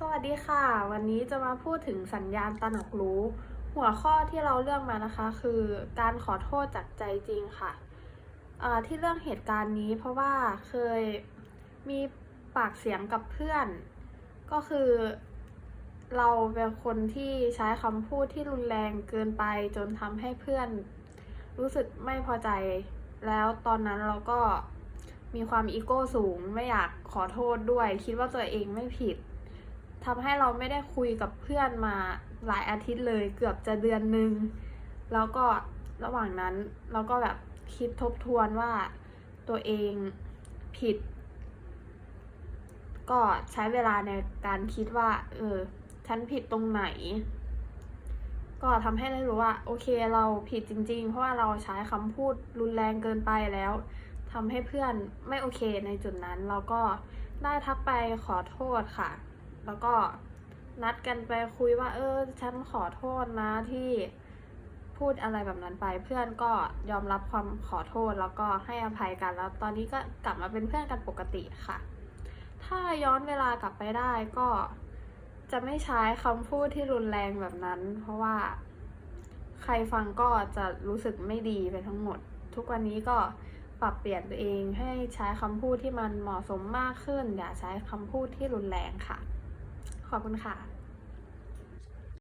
สวัสดีค่ะ วันนี้จะมาพูดถึงสัญญาณตระหนักรู้ หัวข้อที่เราเลือกมานะคะ คือการขอโทษจากใจจริงค่ะที่เรื่องเหตุการณ์นี้เพราะว่าเคยมีปากเสียงกับเพื่อน ก็คือเราเป็นคนที่ใช้คำพูดที่รุนแรงเกินไปจนทำให้เพื่อน รู้สึกไม่พอใจ แล้วตอนนั้นเราก็มีความอีโก้สูง ไม่อยากขอโทษด้วย คิดว่าตัวเองไม่ผิด ทำให้เราไม่ได้คุยกับเพื่อนมาหลายอาทิตย์เลย เกือบจะเดือนหนึ่งแล้วก็ระหว่างนั้นเราก็แบบคิดทบทวนว่าตัวเองผิด ก็ใช้เวลาในการคิดว่า เออ ฉันผิดตรงไหน ก็ทำให้ได้รู้ว่า โอเคเราผิดจริง ๆ เพราะว่าเราใช้คำพูดรุนแรงเกินไปแล้วทำให้เพื่อนไม่โอเคในจุดนั้น เราก็ได้ทักไปขอโทษค่ะ แล้วก็นัดกันไปคุยว่า เออ ฉันขอโทษนะที่พูดอะไรแบบนั้นไปเพื่อนก็ยอมรับความขอโทษแล้วก็ให้อภัยกันแล้ว ตอนนี้ก็กลับมาเป็นเพื่อนกันปกติค่ะ ถ้าย้อนเวลากลับไปได้ก็จะไม่ใช้คำพูดที่รุนแรงแบบนั้น เพราะว่าใครฟังก็จะรู้สึกไม่ดีไปทั้งหมด ทุกวันนี้ก็ปรับเปลี่ยนตัวเองให้ใช้คำพูดที่มันเหมาะสมมากขึ้น อย่าใช้คำพูดที่รุนแรงค่ะ ขอบคุณค่ะ